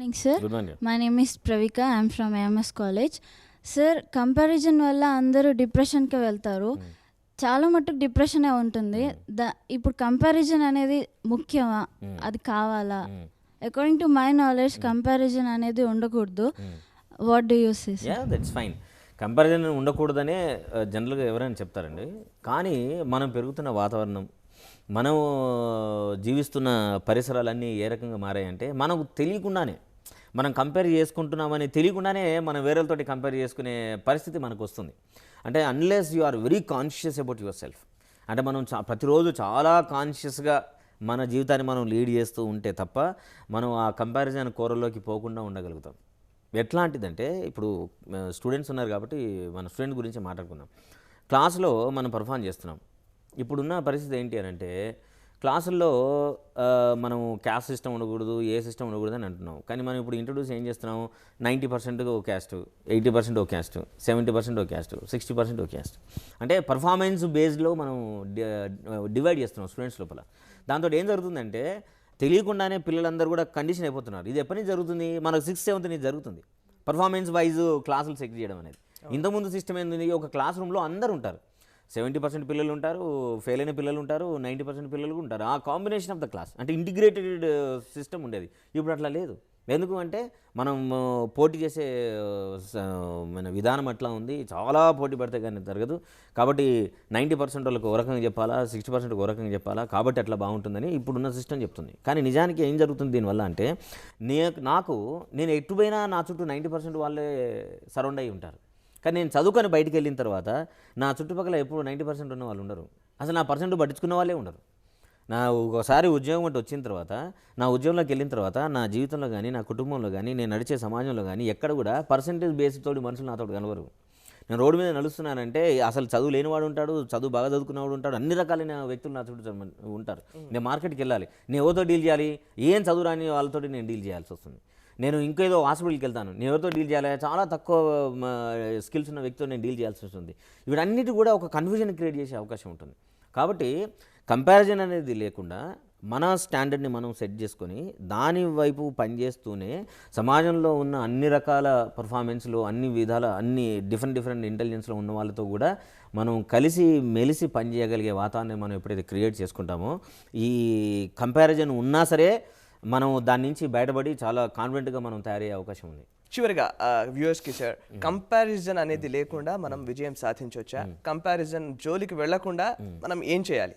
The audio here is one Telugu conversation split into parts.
Morning sir good morning my name is Pravika I'm from AMS college sir comparison వల్ల అందరూ డిప్రెషన్కి వెళ్తారు. చాలా మట్టుకు డిప్రెషనే ఉంటుంది. ద ఇప్పుడు కంపారిజన్ అనేది ముఖ్యమా? అది కావాలా? According to my knowledge comparison అనేది ఉండకూడదు. What do you say ya that's fine comparison ఉండకూడదనే జనరల్గా ఎవరైనా చెప్తారండి. కానీ మనం పెరుగుతున్న వాతావరణం మనం జీవిస్తున్న పరిసరాలన్నీ ఏ రకంగా మారాయంటే మనకు తెలియకుండానే మనం కంపేర్ చేసుకుంటున్నామని తెలియకుండానే మనం వేరేలతోటి కంపేర్ చేసుకునే పరిస్థితి మనకు వస్తుంది అంటే unless you are very conscious about yourself అంటే మనం చా ప్రతిరోజు చాలా కాన్షియస్గా మన జీవితాన్ని మనం లీడ్ చేస్తూ ఉంటే తప్ప మనం ఆ కంపారిజన్ కూరలోకి పోకుండా ఉండగలుగుతాం. ఎట్లాంటిదంటే ఇప్పుడు స్టూడెంట్స్ ఉన్నారు కాబట్టి మన స్టూడెంట్ గురించి మాట్లాడుకుందాం. క్లాస్లో మనం పర్ఫామ్ చేస్తున్నాం. ఇప్పుడున్న పరిస్థితి ఏంటి అని అంటే క్లాసుల్లో మనం క్యాస్ట్ సిస్టమ్ ఉండకూడదు ఏ సిస్టమ్ ఉండకూడదు అని అంటున్నాం. కానీ మనం ఇప్పుడు ఇంట్రొడ్యూస్ ఏం చేస్తున్నాం? Ninety percent o caste eighty percent o caste seventy percent o caste sixty percent o caste. అంటే పర్ఫార్మెన్స్ బేస్డ్లో మనం డివైడ్ చేస్తున్నాం స్టూడెంట్స్ లోపల. దాంతో ఏం జరుగుతుందంటే తెలియకుండానే పిల్లలందరూ కూడా కండిషన్ అయిపోతున్నారు. ఇది ఎప్పటి నుంచి జరుగుతుంది? మనకు సిక్స్త్ సెవెంత్ నుంచి జరుగుతుంది. పర్ఫార్మెన్స్ వైజ్ క్లాసులు సెక్ చేయడం అనేది. ఇంతకుముందు సిస్టమ్ ఏంది? ఒక క్లాస్ రూమ్లో అందరు ఉంటారు. సెవెంటీ పర్సెంట్ పిల్లలు ఉంటారు ఫెయిల్ అయిన పిల్లలు ఉంటారు నైంటీ పర్సెంట్ పిల్లలు ఉంటారు ఆ కాంబినేషన్ ఆఫ్ ద క్లాస్ అంటే ఇంటిగ్రేటెడ్ సిస్టమ్ uh, ఉండేది. ఇప్పుడు అట్లా లేదు. ఎందుకు అంటే మనం uh, పోటీ చేసే uh, స- మన విధానం అట్లా ఉంది. చాలా పోటీ పడితే కానీ జరగదు. కాబట్టి నైంటీ పర్సెంట్ వాళ్ళకి ఒక రకంగా చెప్పాలా సిక్స్టీ పర్సెంట్ ఒక రకంగా చెప్పాలా కాబట్టి అట్లా బాగుంటుందని ఇప్పుడున్న సిస్టమ్ చెప్తుంది. కానీ నిజానికి ఏం జరుగుతుంది దీనివల్ల అంటే నే నాకు నేను ఎటుపోయినా నా చుట్టూ నైంటీ పర్సెంట్ వాళ్ళే సరౌండ్ అయి ఉంటారు. కానీ నేను చదువుకొని బయటికి వెళ్ళిన తర్వాత నా చుట్టుపక్కల ఎప్పుడు నైంటీ పర్సెంట్ ఉన్న వాళ్ళు ఉండరు. అసలు నా పర్సెంట్ పట్టించుకున్న వాళ్ళే ఉండరు. నా ఒకసారి ఉద్యోగం అంటే వచ్చిన తర్వాత నా ఉద్యోగంలోకి వెళ్ళిన తర్వాత నా జీవితంలో కానీ నా కుటుంబంలో కానీ నేను నడిచే సమాజంలో కానీ ఎక్కడ కూడా పర్సంటేజ్ బేసిక్ తోటి మనుషులు నాతో కనవరు నేను రోడ్డు మీద నడుస్తున్నానంటే అసలు చదువు లేనివాడు ఉంటాడు చదువు బాగా చదువుకున్నవాడు ఉంటాడు అన్ని రకాలైన వ్యక్తులు నా చుట్టూ ఉంటారు. నేను మార్కెట్కి వెళ్ళాలి. నేను ఎవరితో డీల్ చేయాలి? ఏం చదువు రాని వాళ్ళతో నేను డీల్ చేయాల్సి వస్తుంది. నేను ఇంకేదో హాస్పిటల్కి వెళ్తాను. నేను ఎవరితో డీల్ చేయాలి? చాలా తక్కువ స్కిల్స్ ఉన్న వ్యక్తితో నేను డీల్ చేయాల్సి వస్తుంది. వీటన్నిటి కూడా ఒక కన్ఫ్యూజన్ క్రియేట్ చేసే అవకాశం ఉంటుంది. కాబట్టి కంపారిజన్ అనేది లేకుండా మన స్టాండర్డ్ని మనం సెట్ చేసుకొని దాని వైపు పనిచేస్తూనే సమాజంలో ఉన్న అన్ని రకాల పర్ఫార్మెన్స్లు అన్ని విధాల అన్ని డిఫరెంట్ డిఫరెంట్ ఇంటెలిజెన్స్లో ఉన్న వాళ్ళతో కూడా మనం కలిసి మెలిసి పనిచేయగలిగే వాతావరణం మనం ఎప్పుడైతే క్రియేట్ చేసుకుంటామో ఈ కంపారిజన్ ఉన్నా సరే మనం దాని నుంచి బయటపడి చాలా కాన్ఫిడెంట్గా మనం తయారయ్యే అవకాశం ఉంది. చివరిగా వ్యూవర్స్కి సార్ కంపారిజన్ అనేది లేకుండా మనం విజయం సాధించవచ్చా కంపారిజన్ జోలికి వెళ్ళకుండా మనం ఏం చేయాలి?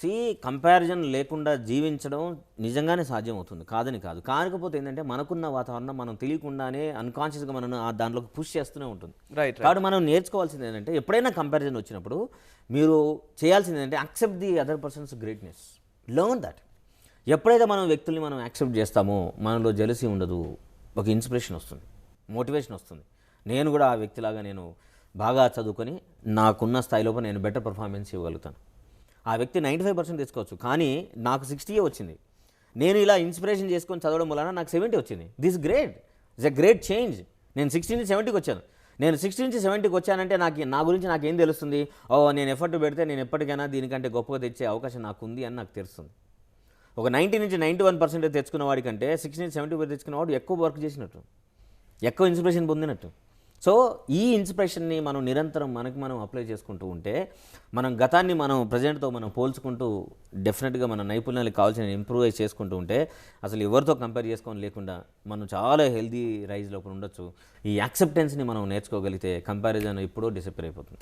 సి కంపారిజన్ లేకుండా జీవించడం నిజంగానే సాధ్యం అవుతుంది కాదని కాదు. కాకపోతే ఏంటంటే మనకున్న వాతావరణం మనం తెలియకుండానే అన్కాన్షియస్గా మనం ఆ దాంట్లోకి పుష్ చేస్తూనే ఉంటుంది. రైట్ కాబట్టి మనం నేర్చుకోవాల్సింది ఏంటంటే ఎప్పుడైనా కంపారిజన్ వచ్చినప్పుడు మీరు చేయాల్సింది ఏంటంటే accept the other person's greatness learn that ఎప్పుడైతే మనం వ్యక్తుల్ని మనం యాక్సెప్ట్ చేస్తామో మనలో జెలసీ ఉండదు ఒక ఇన్స్పిరేషన్ వస్తుంది మోటివేషన్ వస్తుంది. నేను కూడా ఆ వ్యక్తిలాగా నేను బాగా చదువుకొని నాకున్న స్థాయిలోపు నేను బెటర్ పర్ఫార్మెన్స్ ఇవ్వగలుగుతాను. ఆ వ్యక్తి నైంటీ ఫైవ్ పర్సెంట్ తీసుకోవచ్చు కానీ నాకు సిక్స్టీయే వచ్చింది. నేను ఇలా ఇన్స్పిరేషన్ చేసుకొని చదవడం వలన నాకు సెవెంటీ వచ్చింది. This great. It's a great change. నేను సిక్స్టీ నుంచి సెవెంటీకి వచ్చాను. నేను సిక్స్టీ నుంచి సెవెంటీకి వచ్చానంటే నాకు నా గురించి నాకు ఏం తెలుస్తుంది? ఓ నేను ఎఫర్ట్ పెడితే నేను ఎప్పటికైనా దీనికంటే గొప్పగా తెచ్చే అవకాశం నాకు ఉంది అని నాకు తెలుస్తుంది. ఒక నైంటీ నుంచి నైంటీ వన్ పర్సెంట్ తెచ్చుకున్న వాడికంటే సిక్స్టీ నుంచి సెవెంటీ ఫైవ్ తెచ్చుకున్న వాడు ఎక్కువ వర్క్ చేసినట్టు. ఎక్కువ ఇన్స్పిరేషన్ పొందినట్టు. సో ఈ ఇన్స్పిరేషన్ని మనం నిరంతరం మనకి మనం అప్లై చేసుకుంటూ ఉంటే మనం గతాన్ని మనం ప్రజెంట్తో మనం పోల్చుకుంటూ డెఫినెట్గా మన నైపుణ్యాలకు కావాల్సిన ఇంప్రూవ్ చేసుకుంటూ ఉంటే అసలు ఎవరితో కంపేర్ చేసుకొని లేకుండా మనం చాలా హెల్దీ రైజ్ లోపల ఉండొచ్చు. ఈ యాక్సెప్టెన్స్ని మనం నేర్చుకోగలిగితే కంపారిజన్ ఎప్పుడో డిసప్పేర్ అయిపోతుంది.